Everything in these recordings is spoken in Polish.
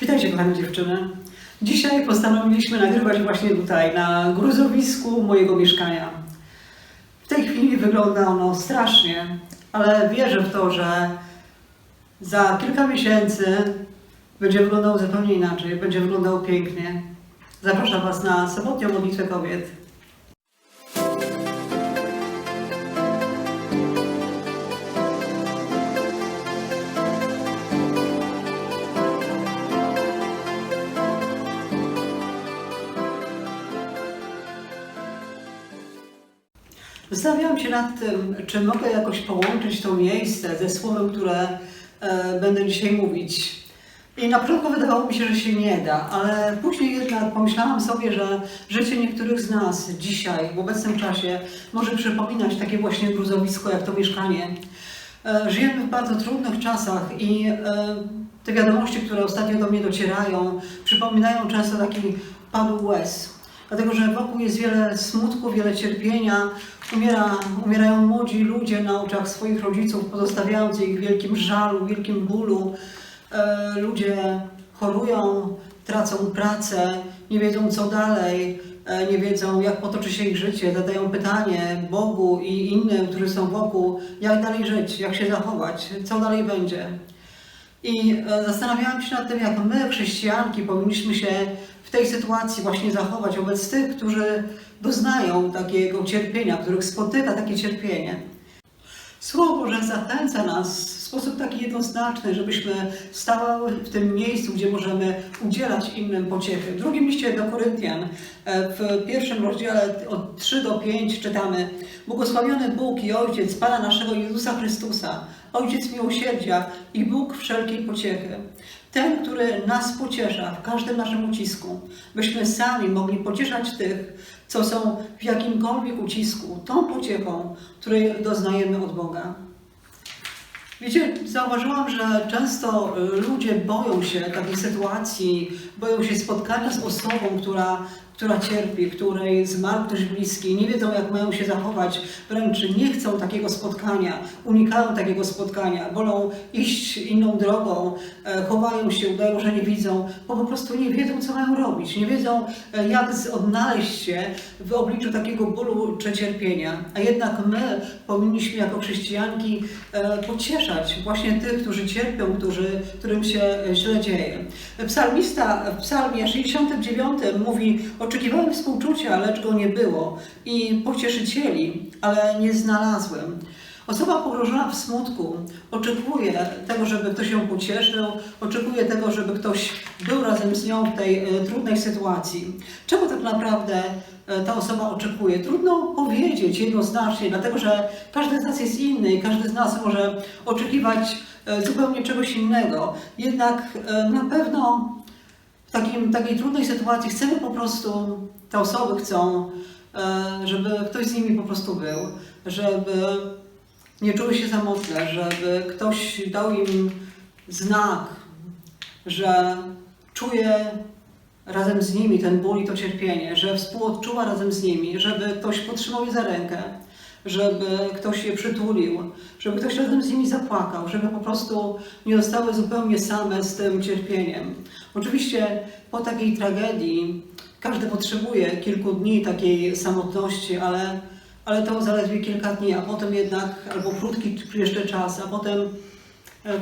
Witajcie kochane dziewczyny. Dzisiaj postanowiliśmy nagrywać właśnie tutaj, na gruzowisku mojego mieszkania. W tej chwili wygląda ono strasznie, ale wierzę w to, że za kilka miesięcy będzie wyglądał zupełnie inaczej, będzie wyglądał pięknie. Zapraszam Was na sobotnią modlitwę kobiet. Zastanawiałam się nad tym, czy mogę jakoś połączyć to miejsce ze słowem, które e, będę dzisiaj mówić. I na początku wydawało mi się, że się nie da, ale później jednak pomyślałam sobie, że życie niektórych z nas dzisiaj, w obecnym czasie, może przypominać takie właśnie gruzowisko, jak to mieszkanie. E, Żyjemy w bardzo trudnych czasach i e, te wiadomości, które ostatnio do mnie docierają, przypominają często taki padł łez. Dlatego, że wokół jest wiele smutku, wiele cierpienia, umiera, umierają młodzi ludzie na oczach swoich rodziców, pozostawiając ich w wielkim żalu, wielkim bólu. E, ludzie chorują, tracą pracę, nie wiedzą co dalej, e, nie wiedzą jak potoczy się ich życie, zadają pytanie Bogu i innym, którzy są wokół, jak dalej żyć, jak się zachować, co dalej będzie. I e, zastanawiałam się nad tym, jak my, chrześcijanki, powinniśmy się w tej sytuacji właśnie zachować wobec tych, którzy doznają takiego cierpienia, których spotyka takie cierpienie. Słowo Boże zachęca nas w sposób taki jednoznaczny, żebyśmy stawały w tym miejscu, gdzie możemy udzielać innym pociechy. W drugim liście do Koryntian, e, w pierwszym rozdziale od 3 do 5 czytamy Błogosławiony Bóg i Ojciec Pana naszego Jezusa Chrystusa, Ojciec miłosierdzia i Bóg wszelkiej pociechy. Ten, który nas pociesza w każdym naszym ucisku, byśmy sami mogli pocieszać tych, co są w jakimkolwiek ucisku, tą pociechą, której doznajemy od Boga. Wiecie, zauważyłam, że często y, ludzie boją się takiej sytuacji, boją się spotkania z osobą, która, która cierpi, której zmarł ktoś bliski, nie wiedzą jak mają się zachować, wręcz nie chcą takiego spotkania, unikają takiego spotkania, wolą iść inną drogą, e, chowają się, udają, że nie widzą, bo po prostu nie wiedzą co mają robić, nie wiedzą e, jak odnaleźć się w obliczu takiego bólu czy cierpienia. A jednak my powinniśmy jako chrześcijanki e, pocieszać właśnie tych, którzy cierpią, którzy, którym się źle dzieje. Psalmista w psalmie 69 mówi oczekiwałem współczucia, lecz go nie było i pocieszycieli, ale nie znalazłem. Osoba pogrążona w smutku oczekuje tego, żeby ktoś ją pocieszył, oczekuje tego, żeby ktoś był razem z nią w tej e, trudnej sytuacji. Czego tak naprawdę e, ta osoba oczekuje? Trudno powiedzieć jednoznacznie, dlatego że każdy z nas jest inny i każdy z nas może oczekiwać e, zupełnie czegoś innego. Jednak na pewno w takim, takiej trudnej sytuacji chcemy po prostu, te osoby chcą, e, żeby ktoś z nimi po prostu był, żeby nie czuły się samotne, żeby ktoś dał im znak, że czuje razem z nimi ten ból i to cierpienie, że współodczuwa razem z nimi, żeby ktoś podtrzymał je za rękę, żeby ktoś je przytulił, żeby ktoś razem z nimi zapłakał, żeby po prostu nie zostały zupełnie same z tym cierpieniem. Oczywiście po takiej tragedii każdy potrzebuje kilku dni takiej samotności, ale, ale to zaledwie kilka dni, a potem jednak, albo krótki jeszcze czas, a potem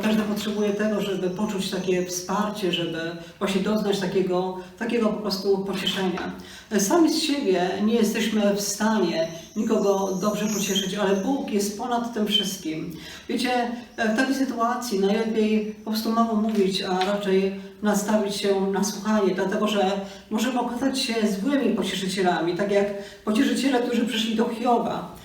Każdy potrzebuje tego, żeby poczuć takie wsparcie, żeby właśnie doznać takiego, takiego po prostu pocieszenia. E, Sami z siebie nie jesteśmy w stanie nikogo dobrze pocieszyć, ale Bóg jest ponad tym wszystkim. Wiecie, e, w takiej sytuacji najlepiej po prostu mało mówić, a raczej nastawić się na słuchanie, dlatego że możemy okazać się złymi pocieszycielami, tak jak pocieszyciele, którzy przyszli do Hioba.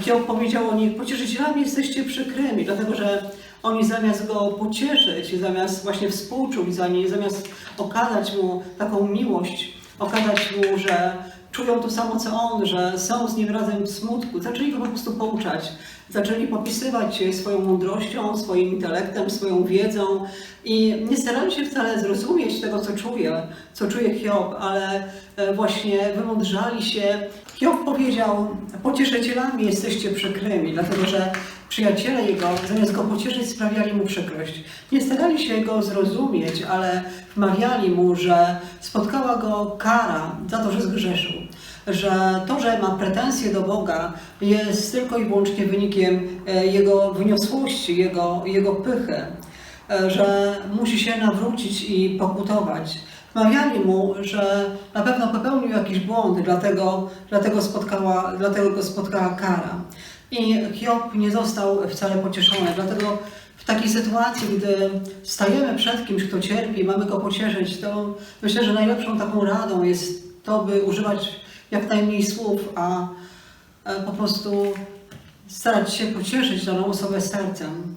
Hiob powiedział o nich, pocieszycielami jesteście przykrymi, dlatego że oni zamiast go pocieszyć, zamiast właśnie współczuć za nie, zamiast okazać mu taką miłość, okazać mu, że czują to samo co on, że są z nim razem w smutku, zaczęli go po prostu pouczać, Zaczęli popisywać swoją mądrością, swoim intelektem, swoją wiedzą i nie starali się wcale zrozumieć tego, co czuje, co czuje Hiob, ale e, właśnie wymądrzali się. Hiob powiedział, pocieszycielami jesteście przykrymi, dlatego że przyjaciele jego, zamiast go pocieszyć, sprawiali mu przykrość. Nie starali się go zrozumieć, ale wmawiali mu, że spotkała go kara za to, że zgrzeszył że to, że ma pretensje do Boga, jest tylko i wyłącznie wynikiem e, jego wyniosłości, jego, jego pychy, e, że musi się nawrócić i pokutować. Mawiali mu, że na pewno popełnił jakiś błąd, dlatego, dlatego, spotkała, dlatego go spotkała kara. I Hiob nie został wcale pocieszony, dlatego w takiej sytuacji, gdy stajemy przed kimś, kto cierpi, mamy go pocieszyć, to myślę, że najlepszą taką radą jest to, by używać jak najmniej słów, a e, po prostu starać się pocieszyć daną osobę sercem.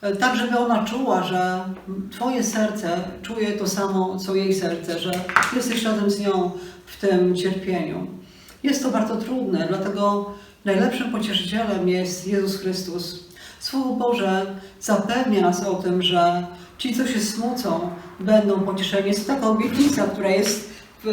E, Tak, żeby ona czuła, że Twoje serce czuje to samo, co jej serce, że jesteś razem z nią w tym cierpieniu. Jest to bardzo trudne, dlatego najlepszym pocieszycielem jest Jezus Chrystus. Słowo Boże zapewnia nas o tym, że ci, co się smucą, będą pocieszeni. Jest taka obietnica, która jest w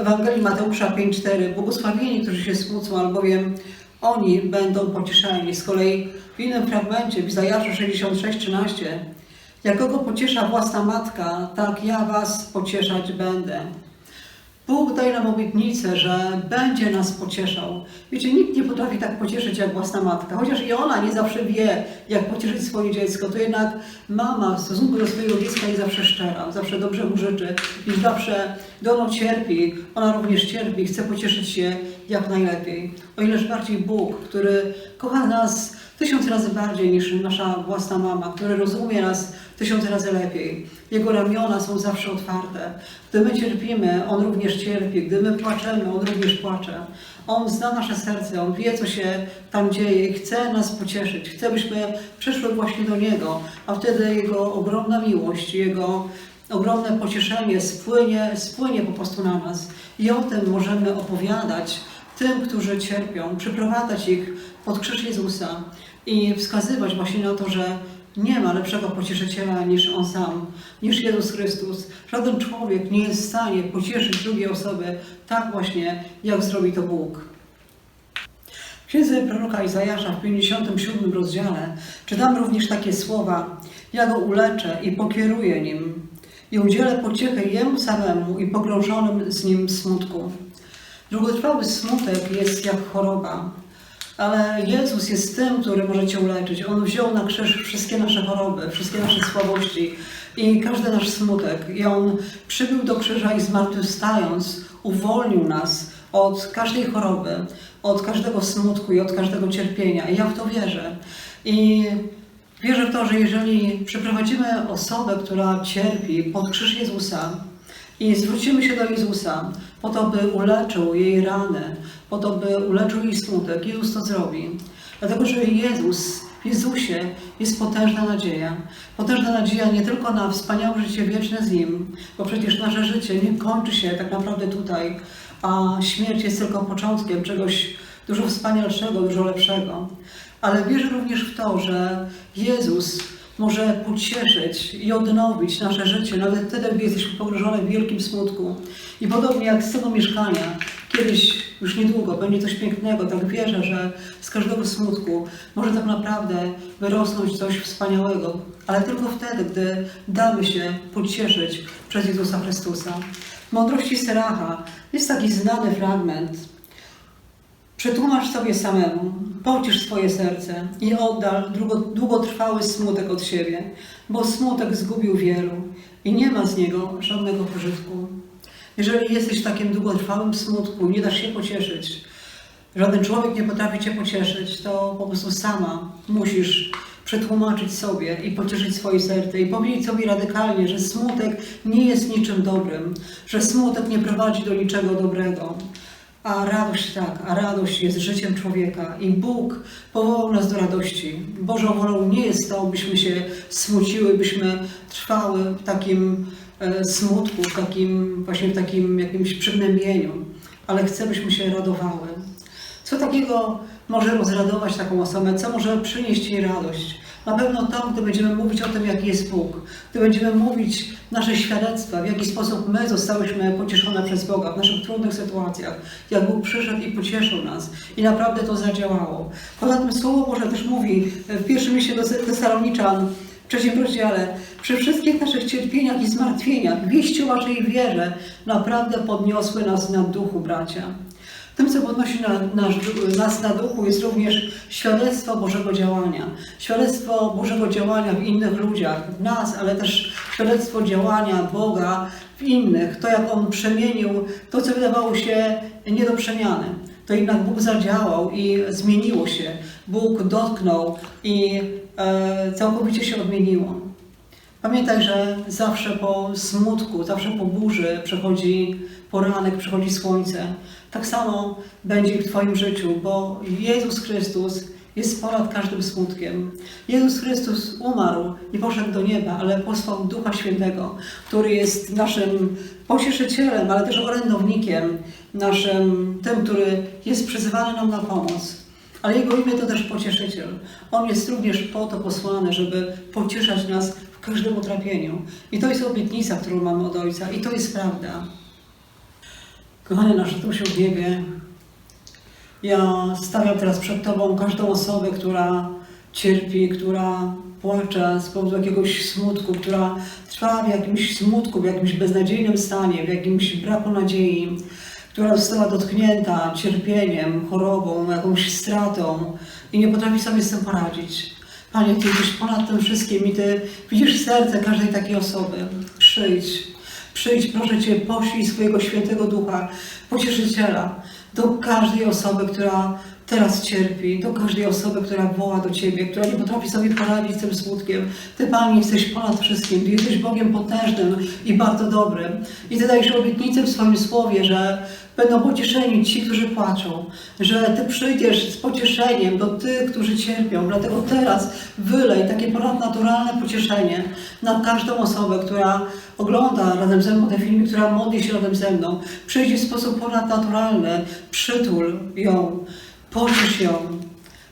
Ewangelii Mateusza 5,4 Błogosławieni, którzy się smucą, albowiem oni będą pocieszeni. Z kolei w innym fragmencie, w Izajaszu 66,13 Jakogo pociesza własna matka, tak ja was pocieszać będę. Bóg daje nam obietnicę, że będzie nas pocieszał. Wiecie, nikt nie potrafi tak pocieszyć jak własna matka. Chociaż i ona nie zawsze wie, jak pocieszyć swoje dziecko, to jednak mama w stosunku do swojego dziecka jest zawsze szczera, zawsze dobrze mu życzy i zawsze do ono cierpi, ona również cierpi, chce pocieszyć się jak najlepiej. O ileż bardziej Bóg, który kocha nas tysiąc razy bardziej niż nasza własna mama, który rozumie nas tysiąc razy lepiej. Jego ramiona są zawsze otwarte. Gdy my cierpimy, On również cierpi. Gdy my płaczemy, On również płacze. On zna nasze serce, On wie, co się tam dzieje i chce nas pocieszyć. Chce, byśmy przyszły właśnie do Niego, a wtedy Jego ogromna miłość, Jego ogromne pocieszenie spłynie, spłynie po prostu na nas. I o tym możemy opowiadać tym, którzy cierpią, przyprowadzać ich pod krzyż Jezusa i wskazywać właśnie na to, że nie ma lepszego pocieszyciela niż On sam, niż Jezus Chrystus. Żaden człowiek nie jest w stanie pocieszyć drugiej osoby tak właśnie, jak zrobi to Bóg. W księdze proroka Izajasza w 57 rozdziale czytam również takie słowa: Ja go uleczę i pokieruję nim i udzielę pociechy jemu samemu i pogrążonym z nim smutku. Długotrwały smutek jest jak choroba, ale Jezus jest tym, który może Cię uleczyć. On wziął na krzyż wszystkie nasze choroby, wszystkie nasze słabości i każdy nasz smutek. I On przybył do krzyża i zmartwychwstając uwolnił nas od każdej choroby, od każdego smutku i od każdego cierpienia. I ja w to wierzę. I wierzę w to, że jeżeli przyprowadzimy osobę, która cierpi pod krzyż Jezusa, i zwrócimy się do Jezusa po to, by uleczył jej rany, po to, by uleczył jej smutek. Jezus to zrobi. Dlatego, że Jezus, w Jezusie jest potężna nadzieja. Potężna nadzieja nie tylko na wspaniałe życie wieczne z Nim, bo przecież nasze życie nie kończy się tak naprawdę tutaj, a śmierć jest tylko początkiem czegoś dużo wspanialszego, dużo lepszego. Ale wierzę również w to, że Jezus może pocieszyć i odnowić nasze życie, nawet wtedy, gdy jesteśmy pogrążone w wielkim smutku. I podobnie jak z tego mieszkania, kiedyś, już niedługo, będzie coś pięknego, tak wierzę, że z każdego smutku może tak naprawdę wyrosnąć coś wspaniałego, ale tylko wtedy, gdy damy się pocieszyć przez Jezusa Chrystusa. W mądrości Seracha jest taki znany fragment, Przetłumacz sobie samemu, pocisz swoje serce i oddal długo, długotrwały smutek od siebie, bo smutek zgubił wielu i nie ma z niego żadnego pożytku. Jeżeli jesteś w takim długotrwałym smutku, nie dasz się pocieszyć, żaden człowiek nie potrafi cię pocieszyć, to po prostu sama musisz przetłumaczyć sobie i pocieszyć swoje serce i powiedzieć sobie radykalnie, że smutek nie jest niczym dobrym, że smutek nie prowadzi do niczego dobrego. A radość tak, a radość jest życiem człowieka i Bóg powołał nas do radości. Bożą wolą nie jest to, byśmy się smuciły, byśmy trwały w takim e, smutku, w takim właśnie w takim jakimś przygnębieniu, ale chce, byśmy się radowały. Co takiego może rozradować taką osobę, co może przynieść jej radość. Na pewno to, gdy będziemy mówić o tym, jaki jest Bóg, gdy będziemy mówić nasze świadectwa, w jaki sposób my zostałyśmy pocieszone przez Boga w naszych trudnych sytuacjach, jak Bóg przyszedł i pocieszył nas i naprawdę to zadziałało. Poza tym Słowo Boże też mówi w pierwszym liście do Tesaloniczan, w trzecim rozdziale, przy wszystkich naszych cierpieniach i zmartwieniach, wieści o waszej wierze naprawdę podniosły nas na duchu, bracia. Tym, co podnosi na, nasz, nas na duchu, jest również świadectwo Bożego działania. Świadectwo Bożego działania w innych ludziach, w nas, ale też świadectwo działania Boga w innych. To, jak On przemienił to, co wydawało się nie do przemiany. To jednak Bóg zadziałał i zmieniło się. Bóg dotknął i e, całkowicie się odmieniło. Pamiętaj, że zawsze po smutku, zawsze po burzy przychodzi poranek, przychodzi słońce. Tak samo będzie w Twoim życiu, bo Jezus Chrystus jest ponad każdym smutkiem. Jezus Chrystus umarł i poszedł do nieba, ale posłał Ducha Świętego, który jest naszym pocieszycielem, ale też orędownikiem, naszym, tym, który jest przyzywany nam na pomoc. Ale Jego imię to też pocieszyciel. On jest również po to posłany, żeby pocieszać nas w każdym utrapieniu. I to jest obietnica, którą mamy od Ojca. I to jest prawda. Kochany nasz Tusiu w niebie, ja stawiam teraz przed Tobą każdą osobę, która cierpi, która płacze z powodu jakiegoś smutku, która trwa w jakimś smutku, w jakimś beznadziejnym stanie, w jakimś braku nadziei, która została dotknięta cierpieniem, chorobą, jakąś stratą i nie potrafi sobie z tym poradzić. Panie, Ty ponad tym wszystkim i Ty widzisz serce każdej takiej osoby. Przyjdź, przyjdź, proszę Cię, poślij swojego świętego ducha, pocieszyciela do każdej osoby, która teraz cierpi, do każdej osoby, która woła do Ciebie, która nie potrafi sobie poradzić z tym smutkiem. Ty, Panie, jesteś ponad wszystkim, Ty jesteś Bogiem potężnym i bardzo dobrym. I Ty dajesz obietnicę w swoim słowie, że będą pocieszeni ci, którzy płaczą, że Ty przyjdziesz z pocieszeniem do tych, którzy cierpią. Dlatego teraz wylej takie ponadnaturalne pocieszenie na każdą osobę, która ogląda razem ze mną te filmy, która modli się razem ze mną. Przyjdź w sposób ponadnaturalny, przytul ją, pociesz ją,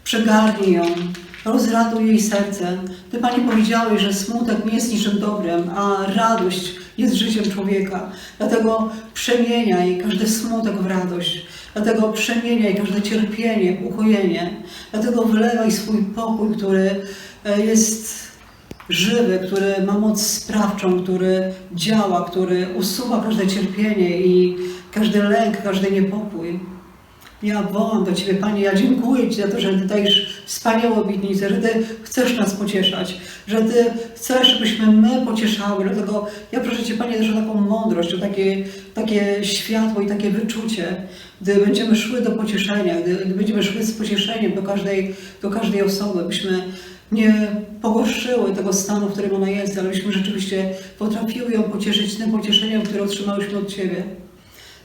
przygarnij ją, rozraduj jej serce. Ty, Panie, powiedziałeś, że smutek nie jest niczym dobrym, a radość jest życiem człowieka. Dlatego przemieniaj każdy smutek w radość. Dlatego przemieniaj każde cierpienie ukojenie. Dlatego wylewaj swój pokój, który e, jest żywy, który ma moc sprawczą, który działa, który usuwa każde cierpienie i każdy lęk, każdy niepokój. Ja wołam do Ciebie, Panie, ja dziękuję Ci za to, że Ty dajesz wspaniałą obietnicę, że Ty chcesz nas pocieszać, że Ty chcesz, żebyśmy my pocieszały. Dlatego ja proszę Cię, Panie, też o taką mądrość, o takie, takie światło i takie wyczucie, gdy będziemy szły do pocieszenia, gdy, gdy będziemy szły z pocieszeniem do każdej, do każdej osoby, byśmy nie pogorszyły tego stanu, w którym ona jest, ale byśmy rzeczywiście potrafiły ją pocieszyć tym pocieszeniem, które otrzymałyśmy od Ciebie.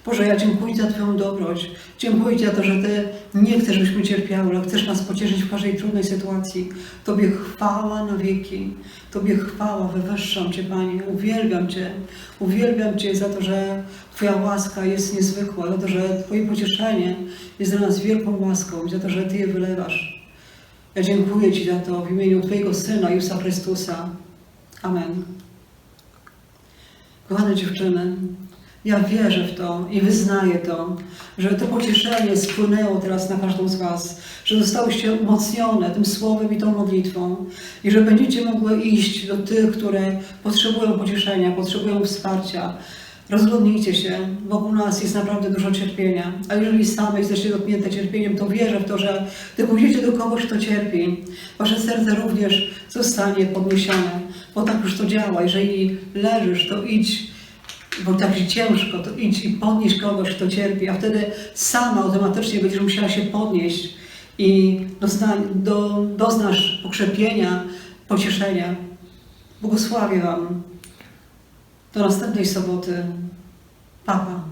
Boże, ja dziękuję za Twoją dobroć. Dziękuję Ci za to, że Ty nie chcesz, żebyśmy cierpiały, ale chcesz nas pocieszyć w każdej trudnej sytuacji. Tobie chwała na wieki. Tobie chwała, wywyższam Cię, Panie. Uwielbiam Cię. Uwielbiam Cię za to, że Twoja łaska jest niezwykła, za to, że Twoje pocieszenie jest dla nas wielką łaską, za to, że Ty je wylewasz. Ja dziękuję Ci za to w imieniu Twojego Syna, Jezusa Chrystusa. Amen. Kochane dziewczyny, ja wierzę w to i wyznaję to, że to pocieszenie spłynęło teraz na każdą z Was, że zostałyście umocnione tym słowem i tą modlitwą i że będziecie mogły iść do tych, które potrzebują pocieszenia, potrzebują wsparcia. Rozglądnijcie się, wokół nas jest naprawdę dużo cierpienia, a jeżeli same jesteście dotknięte cierpieniem, to wierzę w to, że gdy pójdziecie do kogoś, kto cierpi, Wasze serce również zostanie podniesione, bo tak już to działa. Jeżeli leżysz, to idź bo tak ciężko, to idź i podnieś kogoś, kto cierpi, a wtedy sama automatycznie będziesz musiała się podnieść i dozna, do, doznasz pokrzepienia, pocieszenia. Błogosławię Wam. Do następnej soboty. Papa.